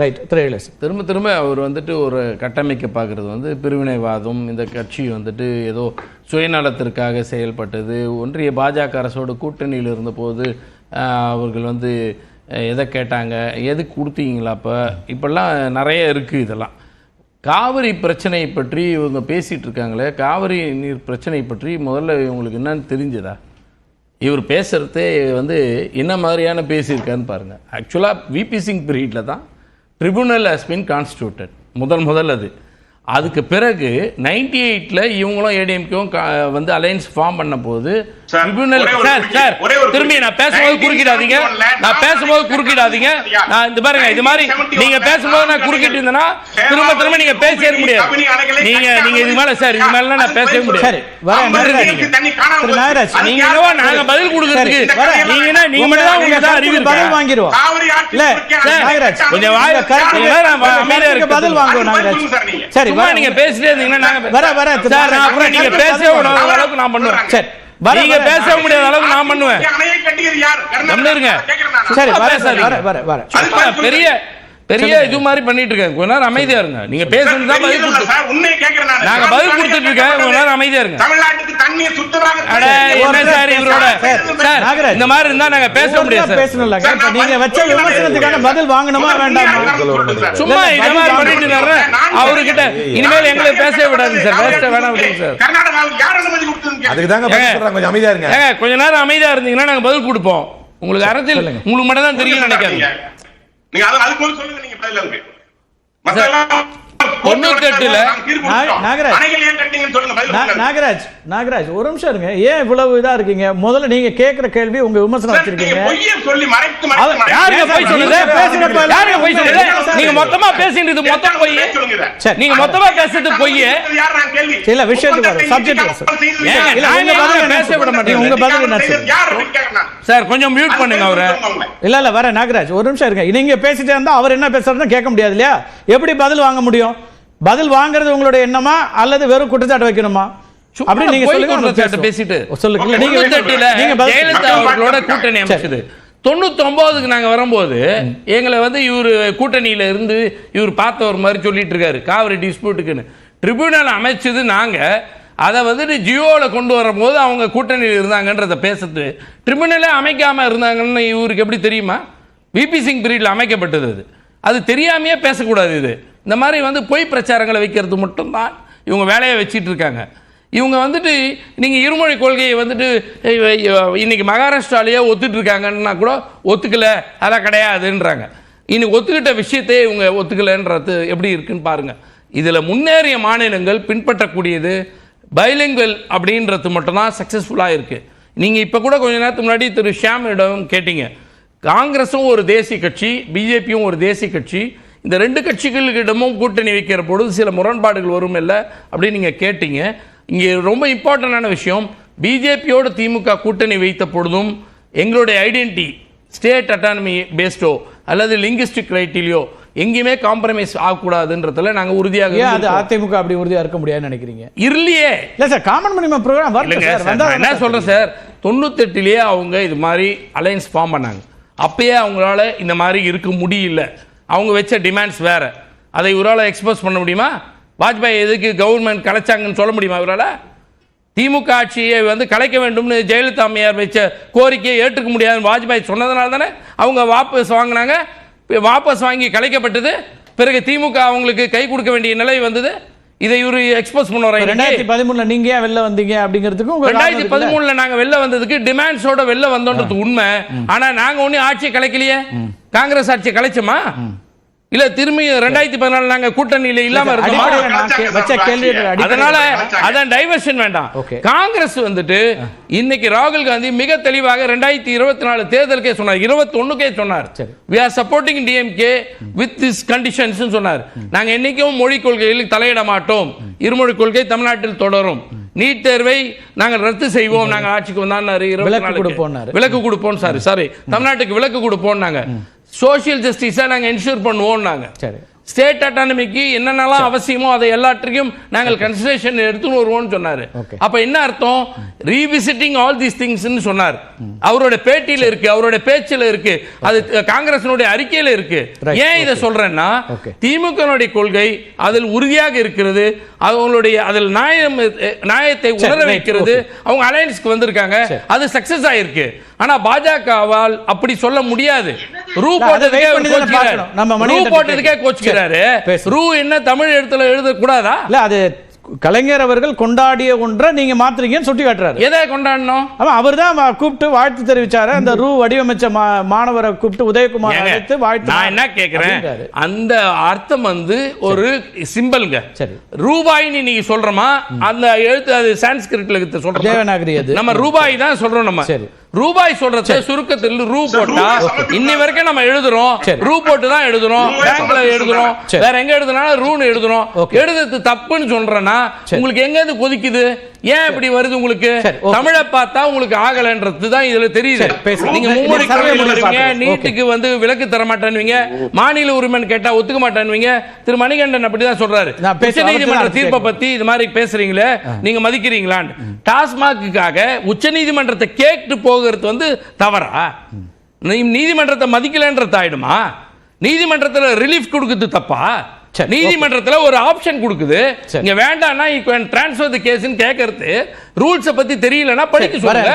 Right திரையிலஸ் திரும்ப திரும்ப அவர் வந்துட்டு ஒரு கட்டமைக்க பார்க்குறது வந்து பிரிவினைவாதம் இந்த கட்சி வந்துட்டு ஏதோ சுயநலத்திற்காக செயல்பட்டது. ஒன்றிய பாஜக அரசோட கூட்டணியில் இருந்தபோது அவர்கள் வந்து எதை கேட்டாங்க எது கொடுத்தீங்களா அப்போ? இப்பெல்லாம் நிறைய இருக்குது இதெல்லாம். காவிரி பிரச்சனையை பற்றி இவங்க பேசிகிட்டு இருக்காங்களே காவிரி நீர் பிரச்சனை பற்றி முதல்ல இவங்களுக்கு என்னன்னு தெரிஞ்சதா? இவர் பேசுகிறதே வந்து என்ன மாதிரியான பேசியிருக்காருன்னு பாருங்கள் ஆக்சுவலாக விபி சிங் பீரியடில் தான் ட்ரிபுனல் ஹஸ் பின் கான்ஸ்டியூட்டட் முதல் முதல் அது. அதுக்கு பிறகு நைன்டி எயிட்டில் இவங்களும் ஏடிஎம்கேவும் வந்து அலையன்ஸ் ஃபார்ம் பண்ண போது திரும்பி நான் பேசும்போது குறுக்கிடாதீங்க. நான் பேசும்போது குறுக்கிடாதீங்க. நான் இந்த பாருங்க இது மாதிரி நீங்க பேசும்போது நான் குறுக்கிட்டு இருந்தேன்னா திரும்ப திரும்ப நீங்க பேசவே முடியாது. நீங்க நீங்க இது மேல சார் இது மேல நான் பேசவே முடியாது. நீங்க என்னவோ நாங்க பதில் கொடுக்கறதுக்கு. நீங்க என்ன நீங்க மட்டும் தான் உங்களுக்கு தான் அறிவு பதில் இருக்கா? வாங்கிடுவோம். இல்ல நாகராஜ் கொஞ்சம் வாய் உங்க உங்க அமைதியா இருக்கு. பதில் வாங்குவோம் நாகராஜ் சார் நீங்க. பேசிட்டே இருந்தீங்கன்னா நாங்க வர வர திரு சார் நான் நாகராஜ், அப்புறம் நீங்க பேசவே. அளவுக்கு நான் பண்ணுவேன் சரி நீங்க. பேச முடியாத அளவுக்கு நான் பண்ணுவேன். சரி வர. வர வர பெரிய பெரிய இது மாதிரி பண்ணிட்டு இருக்காங்க கொஞ்ச நேரம் அமைதியா இருங்க. நீங்க பேசுறது தான் பதில் கொடுத்து. நாங்க பதில் கொடுத்துட்டு இருக்கேன். கொஞ்ச நேரம் அமைதியா இருங்க. தமிழ்நாட்டுக்கு சுத்தமாக என்ன சார் இவரோட? சார். இந்த மாதிரி இருந்தா நாங்க பேச முடியாது சார். பேசணும்லங்க இப்ப நீங்க வச்ச விமர்சனத்துக்கான பதில் வாங்கணுமா வேண்டாமா? சும்மா இந்த மாதிரி பண்ணிட்டு இருக்காரு அவர்கிட்ட இனிமேல் எங்களை பேசவே விடாது சார். பேச வேணாம் விடுங்க சார் கர்நாடகாவுக்கு யார் அனுமதி கொடுத்ததுன்னு அதுக்கு தாங்க ஏங்க. பதில் சொல்றாங்க. கொஞ்சம் அமைதியா இருங்க. கொஞ்ச நேரம் அமைதியா இருந்தீங்கன்னா நாங்க பதில் கொடுப்போம். உங்களுக்கு அரசியல் உங்களுக்கு மட்டும் தான் தெரியும் நினைக்காதீங்க. நீங்க அது அதுக்கு ஒரு சொல்லுங்க நீங்க பதில் அதுக்கு. நாகராஜ். நாகராஜ் நாகராஜ் ஒரு நிமிஷம் இருங்க. ஏன் இவ்வளவு இதா இருக்கீங்க? முதல்ல நீங்க கேக்குற கேள்வி உங்க விமர்சனம் வச்சிருக்கீங்க. நீங்க மொத்தமா பேசிட்டு மொத்தம் போய். சொல்லுங்க? இதை. சரி நீங்க மொத்தமா பேசுறது பொய். யார் நான் கேள்வி? இல்ல, விஷயத்துக்கு வரும். இல்ல, பதில் என்ன பேச விட? மாட்டீங்க. உங்க பதில் என்ன சார் கொஞ்சம் மியூட் பண்ணுங்க அவரை. இல்ல இல்ல வர நாகராஜ். ஒரு நிமிஷம் இருங்க. நீங்க பேசிட்டே இருந்தா அவர் என்ன பேசுறதுன்னு கேட்க முடியாது இல்லையா? எப்படி பதில் வாங்க முடியும்? பதில் வாங்குறது உங்களுடைய எண்ணமா? அல்லது வெறும் குற்றச்சாட்டு வைக்கணுமா? அப்படி நீங்க சொல்லுங்க. பேசிட்டு. சொல்லுங்க. இல்ல, நீங்க நீங்க அவர்களோட கூட்டணி அமைச்சது. தொண்ணூத்தொன்பதுக்கு நாங்க வரும்போது எங்களை வந்து இவர் கூட்டணியில இருந்து இவர் பார்த்த ஒரு மாதிரி சொல்லிட்டு இருக்காரு காவிரி டிஸ்பியூட்டுக்குன்னு. ட்ரிபியூனல் அமைச்சது நாங்க. அதை வந்துட்டு ஜியோவில் கொண்டு வரும்போது அவங்க கூட்டணியில் இருந்தாங்கன்றத பேசுறது. ட்ரிபியூனலே அமைக்காம இருந்தாங்கன்னு இவருக்கு எப்படி தெரியுமா? விபி சிங் பீரியடில் அமைக்கப்பட்டது அது. அது தெரியாமையே பேசக்கூடாது இது. இந்த மாதிரி வந்து பொய் பிரச்சாரங்களை வைக்கிறது மட்டும்தான் இவங்க வேலையை வச்சிட்டு இருக்காங்க. இவங்க வந்துட்டு நீங்கள் இருமொழி கொள்கையை வந்துட்டு இன்றைக்கி மகாராஷ்டிராலேயே ஒத்துட்ருக்காங்கன்னா கூட ஒத்துக்கலை. அதெல்லாம் கிடையாதுன்றாங்க. இன்னைக்கு ஒத்துக்கிட்ட விஷயத்தையே இவங்க ஒத்துக்கலைன்றது எப்படி இருக்குன்னு பாருங்கள் இதில் முன்னேறிய மாநிலங்கள் பின்பற்றக்கூடியது பைலிங்குவல் அப்படின்றது மட்டும்தான் சக்ஸஸ்ஃபுல்லாக இருக்குது நீங்கள் இப்போ கூட கொஞ்ச நேரத்துக்கு முன்னாடி திரு ஷியாமிடம் கேட்டீங்க. காங்கிரஸும் ஒரு தேசிய கட்சி பிஜேபியும் ஒரு தேசிய கட்சி. இந்த ரெண்டு கட்சிகளிடமும் கூட்டணி வைக்கிற பொழுது சில முரண்பாடுகள் வரும் இல்லை அப்படின்னு நீங்கள் கேட்டீங்க. இங்கே ரொம்ப இம்பார்ட்டண்டான விஷயம் பிஜேபியோட திமுக கூட்டணி வைத்த பொழுதும் எங்களுடைய ஐடென்டிட்டி ஸ்டேட் அட்டானமி பேஸ்டோ அல்லது லிங்குஸ்டிக் ரைட்டிலியோ எங்கேயுமே காம்ப்ரமைஸ் ஆகக்கூடாதுன்றதுல நாங்கள் உறுதியாக அது. அதிமுக அப்படி உறுதியா இருக்க முடியாதுன்னு நினைக்கிறீங்க? இல்லையே. இல்ல சார் காமன் மினிமம் ப்ரோக்ராம் வரல என்ன சொல்றேன் சார். தொண்ணூத்தெட்டுலேயே அவங்க இது மாதிரி அலையன்ஸ் ஃபார்ம் பண்ணாங்க. அப்பயே அவங்களால இந்த மாதிரி இருக்க முடியல. அவங்க வச்ச டிமாண்ட்ஸ் வேற. அதை இவரால் எக்ஸ்போஸ் பண்ண முடியுமா? வாஜ்பாய் எதுக்கு கவர்மெண்ட் கலைச்சாங்கன்னு சொல்ல முடியுமா இவரால்? திமுக ஆட்சியை வந்து கலைக்க வேண்டும்னு ஜெயலலிதா அம்மையார் வச்ச கோரிக்கையை ஏற்றுக்க முடியாதுன்னு வாஜ்பாய் சொன்னதுனால தானே அவங்க வாபஸ் வாங்கினாங்க. வாபஸ் வாங்கி கலைக்கப்பட்டது. பிறகு திமுக அவங்களுக்கு கை கொடுக்க வேண்டிய நிலை வந்தது. இதை இவரு எக்ஸ்போஸ் பண்ண வர ரெண்டாயிரத்தி பதிமூணுல நீங்க ஏன் வெளில வந்தீங்க அப்படிங்கிறதுக்கும் உங்க ரெண்டாயிரத்தி? பதிமூணுல நாங்க வெளில வந்ததுக்கு டிமாண்ட்ஸோட வெளில வந்தோன்றது உண்மை. ஆனா நாங்க ஒன்னும் ஆட்சியை கலைக்கலையே. காங்கிரஸ் ஆட்சியை கலைச்சோமா? இல்ல திரும்பி ரெண்டாயிரத்தி பதினாலு நாங்க கூட்டணியில இல்லாம இருந்தோமா? அதனால அதான் டைவர்ஷன் வேண்டாம். காங்கிரஸ் வந்துட்டு இன்னைக்கு ராகுல் காந்தி மிக தெளிவாக ரெண்டாயிரத்தி இருபத்தி நாலு தேர்தலுக்கே சொன்னார். இருபத்தி ஒண்ணுக்கே சொன்னார். சரி. we are supporting DMK with this conditions சொன்னார். நாங்க என்னைக்கும் மொழி கொள்கையில் தலையிட மாட்டோம். இருமொழி கொள்கை தமிழ்நாட்டில் தொடரும். நீட் தேர்வை நாங்கள் ரத்து செய்வோம். நாங்க ஆட்சிக்கு வந்தாரு விலக்கு கொடுப்போம் சாரி சாரி தமிழ்நாட்டுக்கு விலக்கு கொடுப்போம் நாங்க சோஷியல் ஜஸ்டிஸை நாங்க என்ஷூர் பண்ணுவோம் நாங்க சரி. ஸ்டேட் அட்டானமிக்கு என்னென்னலாம் அவசியமோ அதை எல்லாற்றுக்கும் நாங்கள் கன்சிடரேஷன் எடுத்துன்னு வருவோம்னு சொன்னாரு. அப்ப என்ன அர்த்தம்? ரீவிசிட்டிங் ஆல் தீஸ் திங்ஸ்னு சொன்னார். அவரோட பேட்டியில இருக்கு அவரோட பேச்சில் இருக்கு அது காங்கிரசினுடைய அறிக்கையில இருக்கு. ஏன் இதை சொல்றேன்னா. திமுகனுடைய கொள்கை அதில் உறுதியாக இருக்கிறது அவங்களுடைய அதில் நியாயம் நியாயத்தை உணர வைக்கிறது. அவங்க அலையன்ஸ்க்கு வந்திருக்காங்க. அது சக்சஸ் ஆயிருக்கு. ஆனா பாஜகவால் அப்படி சொல்ல முடியாது. ரூ போட்டதுக்கே கோச்சுக்கிறாரு. ரூ என்ன தமிழ் எழுத்துல எழுத கூடாதா இல்ல அது கலைஞர் அவர்கள் கொண்டாடிய ஒன்றை நீங்க மாத்துறீங்கன்னு சுட்டி காட்டுறாரு. எதை கொண்டாடணும்? ஆமா அவர் தான் கூப்பிட்டு வாழ்த்து தெரிவிச்சாரு. அந்த ரூ வடிவமைச்ச மாணவரை கூப்பிட்டு உதயகுமார் அழைத்து வாழ்த்து நான் என்ன அப்படின்றாரு. அந்த அர்த்தம் வந்து ஒரு சிம்பிள்ங்க சரி. ரூபாய்னு நீங்க சொல்றோமா? அந்த எழுத்து அது சான்ஸ்கிரிட்ல சொல்றோம்? தேவநாகரி அது. நம்ம ரூபாய் தான் சொல்றோம் நம்ம. சரி. ரூபாய் சொல்றத சுருக்கத்தில் ரூ போட்டா இன்னி வரைக்கும் நம்ம எழுதுறோம் சரி. ரூ போட்டு தான் எழுதுறோம் பேங்க்ல எழுதுறோம் சரி. வேற எங்க எழுதுனாலும் ரூன்னு எழுதுறோம். எழுதுறது தப்புன்னு சொல்றேன்னா. உங்களுக்கு எங்க இருந்து கொதிக்குது ஏன் இப்படி வருது உங்களுக்கு. தமிழை பார்த்தா உங்களுக்கு ஆகலன்றது தான் இதுல தெரியுது. நீங்க மும்மொழி survey கல்வி. நீட்டுக்கு வந்து விலக்கு தர மாட்டேன்னுவீங்க மாநில உரிமைன்னு கேட்டா ஒத்துக்க மாட்டேன்னுவீங்க. திரு மணிகண்டன் அப்படிதான் சொல்றாரு. உச்ச நீதிமன்ற தீர்ப்பை பத்தி இது மாதிரி பேசுறீங்களே நீங்க மதிக்கிறீங்களான்னு. டாஸ்மாக்குக்காக உச்ச நீதிமன்றத்தை கேட்டு போகிறது வந்து தவறா? நீ நீதிமன்றத்தை மதிக்கலன்றது ஆயிடுமா நீதிமன்றத்துல ரிலீஃப் கொடுக்குறது தப்பா? நீதிமன்றத்துல ஒரு ஆப்ஷன் கொடுக்குது. இங்க வேண்டாம்னா ட்ரான்ஸ்ஃபர் தி கேஸ்னு கேட்கறது ரூல்ஸை பத்தி தெரியலன்னா படிக்க. சொல்லுங்க